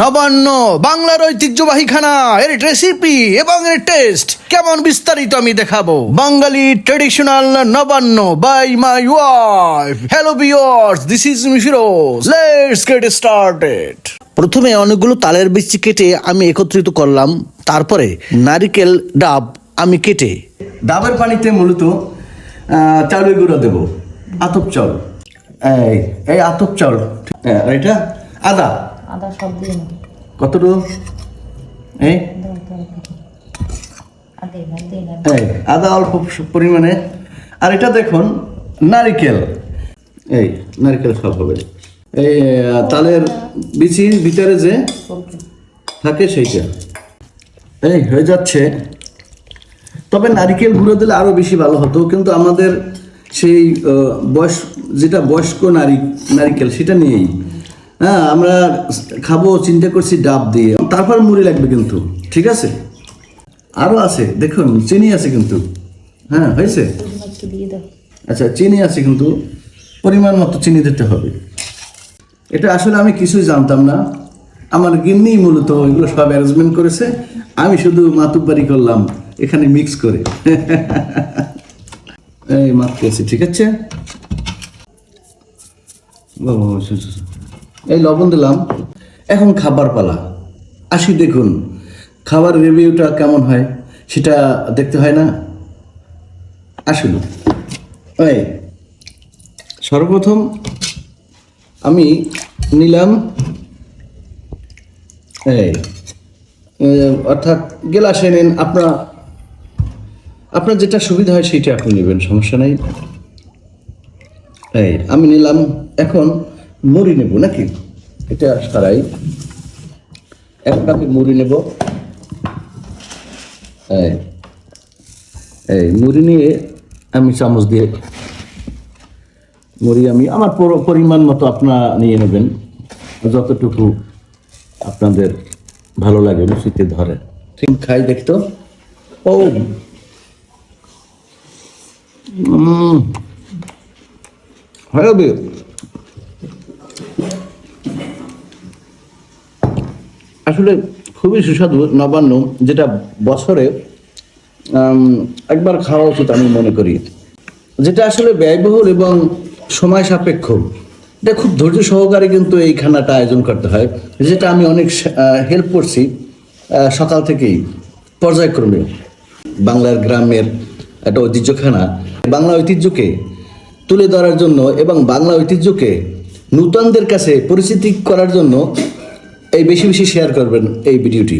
নবান্ন বাংলার ঐতিহ্যবাহী খানা এর রেসিপি এবং এর টেস্ট কেমন বিস্তারিত আমি দেখাবো। Bangali traditional Nabanna by my wife hello viewers this is মিশরোজ let's get started প্রথমে অনেকগুলো তালের বিচি কেটে আমি একত্রিত করলাম। তারপরে নারিকেল ডাব আমি কেটে ডাবের পানিতে মূলত চাউলের গুঁড়ো দেব। আতপ চাউল এই এই আতপ চাউল হ্যাঁ, এটা আদা। আদা সব দিয়ে নেব। কতটুকু? এই? আদে অল্প পরিমাণে। আর এটা দেখুন নারিকেল। এই নারিকেল সব হবে। এই তালের বিচির ভিতরে যে থাকে সেইটা। এই হয়ে যাচ্ছে। তবে নারিকেল গুঁড়ো দিলে আরও বেশি ভালো হতো কিন্তু আমাদের সেই বয়স যেটা বয়স্ক নারী নারিকেল সেটা নিয়েই হ্যাঁ আমরা খাব চিন্তা করছি ডাব দিয়ে। তারপর মুড়ি লাগবে কিন্তু ঠিক আছে? আরও আছে দেখুন চিনি আছে কিন্তু। হ্যাঁ হয়েছে? আচ্ছা চিনি আছে কিন্তু পরিমাণ মতো চিনি দিতে হবে। এটা আসলে আমি কিছুই জানতাম না। আমার গিন্নি মূলত এগুলো সব অ্যারেঞ্জমেন্ট করেছে। আমি শুধু মাতুব্বারি করলাম এখানে মিক্স করে। এই মাতকেছি ঠিক আছে? বাবা। এই লবণ দিলাম। এখন খাবার পালা। আসি দেখুন, খাবার রিভিউটা কেমন হয় সেটা দেখতে হয় না? আসুন। এই, সর্বপ্রথম আমি নিলাম, এই, অর্থাৎ গেলাসে নিন আপনার আপনার যেটা সুবিধা হয় সেইটা আপনি নেবেন, সমস্যা নাই। এই, আমি নিলাম, এখন মুড়ি নেব নাকি? এটা সারাই এক কাপে মুড়ি নেব। এই মুড়ি নিয়ে আমি চামচ দিয়ে মুড়ি আমি আমার পর- পরিমাণ মতো আপনারা নিয়ে নেবেন। যতটুকু আপনাদের ভালো লাগে রুচিতে ধরে। ঠিক খাই দেখতো ও! উম, আসলে খুবই সুস্বাদু নবান্ন, যেটা বছরে একবার খাওয়া উচিত আমি মনে করি। যেটা আসলে ব্যয়বহুল এবং সময় সাপেক্ষ। এটা খুব ধৈর্য সহকারে কিন্তু এই খানাটা আয়োজন করতে হয়, যেটা আমি অনেক হেল্প করছি সকাল থেকেই, পর্যায়ক্রমে। বাংলার গ্রামের একটা ঐতিহ্যখানা, বাংলা ঐতিহ্যকে তুলে ধরার জন্য এবং বাংলা ঐতিহ্যকে নূতনদের কাছে পরিচিতি করার জন্য এই বেশি বেশি শেয়ার করবেন এই ভিডিওটি।